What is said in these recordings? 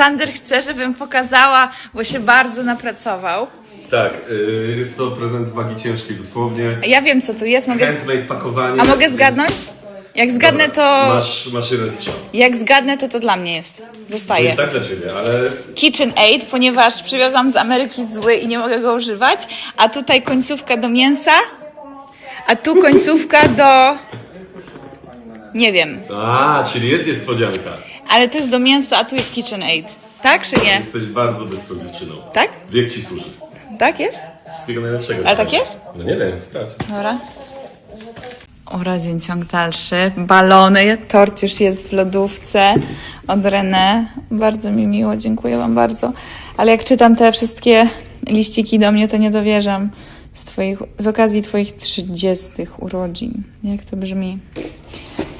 Sander chce, żebym pokazała, bo się bardzo napracował. Tak, y, jest to prezent wagi ciężkiej dosłownie. Ja wiem, co tu jest, mogę... z- Handmade pakowanie. A mogę zgadnąć? Jak zgadnę, to... Masz, masz jeden strzał. Jak zgadnę, to to dla mnie jest. To Zostaje. jest tak dla ciebie, ale Kitchen Aid, ponieważ przywiozłam z Ameryki zły i nie mogę go używać. A tutaj końcówka do mięsa, a tu końcówka do... Nie wiem, A, czyli jest niespodzianka. Ale to jest do mięsa, a tu jest Kitchen Aid. Tak czy nie? Jesteś bardzo bystrą dziewczyną. Tak? Wiek ci służy. Tak jest? Wszystkiego najlepszego. Ale tak jest? No nie wiem, sprawdź. Dobra. Urodzin ciąg dalszy. Balony, tort już jest w lodówce od René. Bardzo mi miło, dziękuję Wam bardzo. Ale jak czytam te wszystkie liściki do mnie, to nie dowierzam z, twoich, z okazji Twoich 30 urodzin. Jak to brzmi?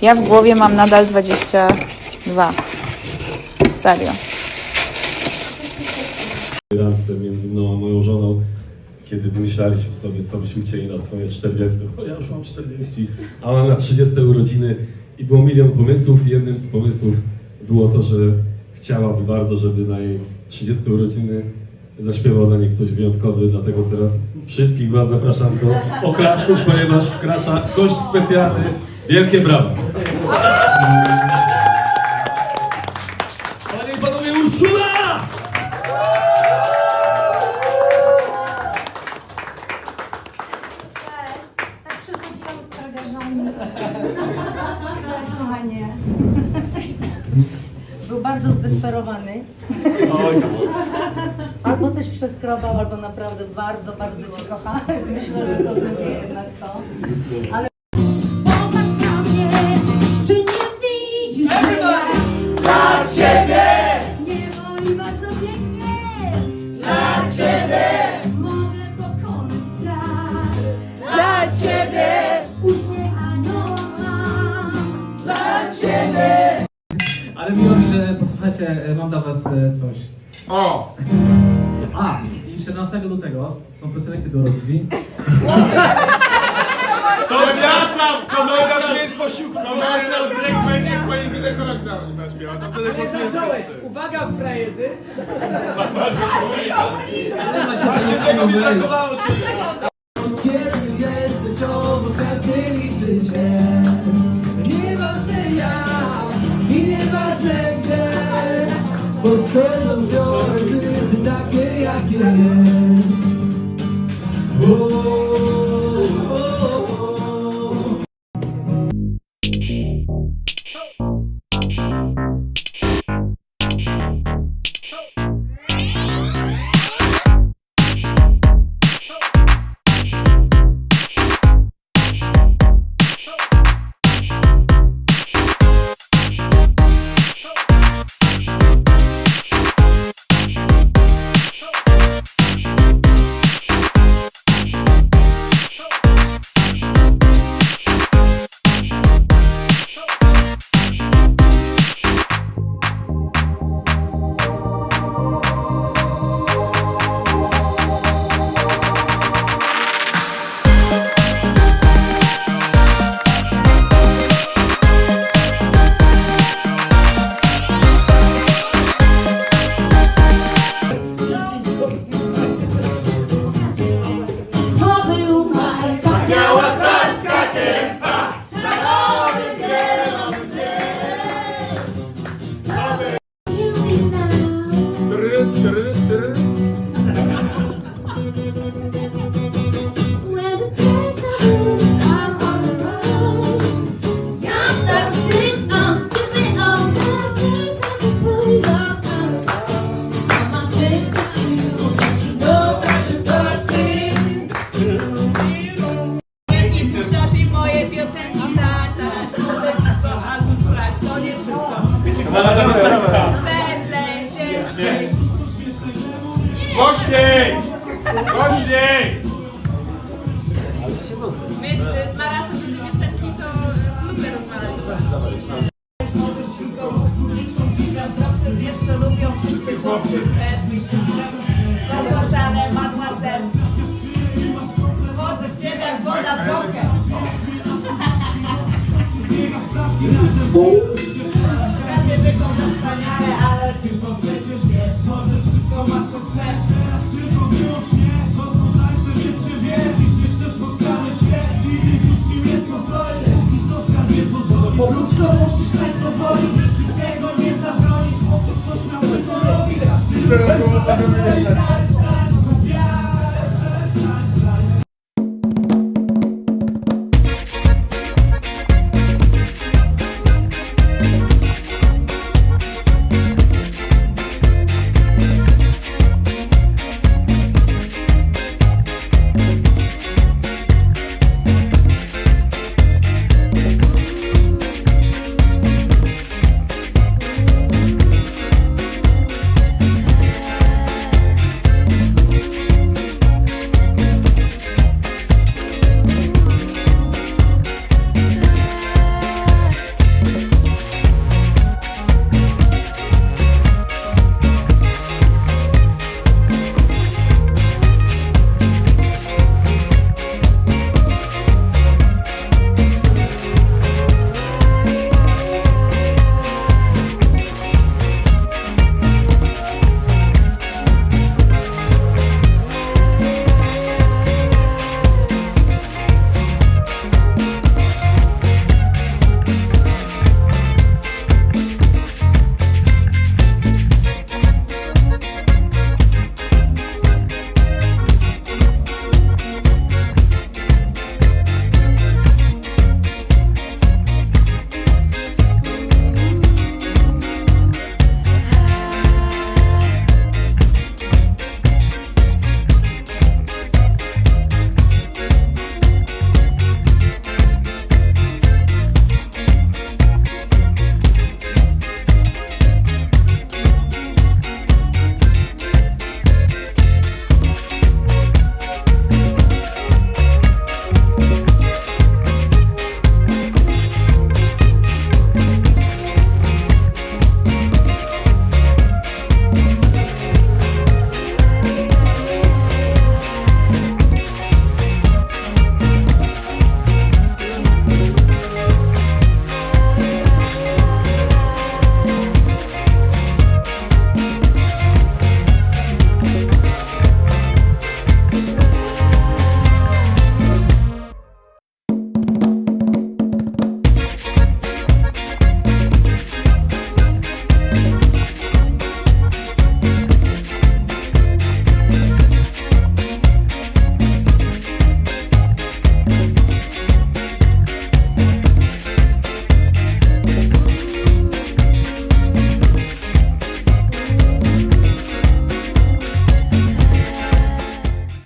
Ja w głowie mam nadal 22. Serio. randce między mną a moją żoną, kiedy wymyślaliśmy sobie, co byśmy chcieli na swoje 40. Bo ja już mam 40, a ona na 30 urodziny i było milion pomysłów jednym z pomysłów było to, że chciałaby bardzo, żeby na jej 30 urodziny zaśpiewał dla niej ktoś wyjątkowy, dlatego teraz wszystkich Was zapraszam do oklasków, ponieważ wkracza gość specjalny. Wielkie brawa! Był bardzo zdesperowany. Albo coś przeskrobał, albo naprawdę bardzo, bardzo cię kocha. Myślę, że to drugie jednak co. Ale popatrz na mnie, czy nie widzisz, że ja dla ciebie nie woli bardzo pięknie. Że posłuchajcie, e, mam dla was e, coś. O! A, i 14 lutego są preselekcje do rozwi. To przepraszam! Kolega pięć posiłków! Komercjal Black Magic powinien dekorat zaśpiewał. To wtedy głosujemy wszyscy. Uwaga, frajerzy! Właśnie tego mi brakowało cię. To Głośniej! Głośniej! My z Marasem do tej piosenki są lubię rozmawiać. Co lubią wszyscy Wchodzę w ciebie jak woda w bokę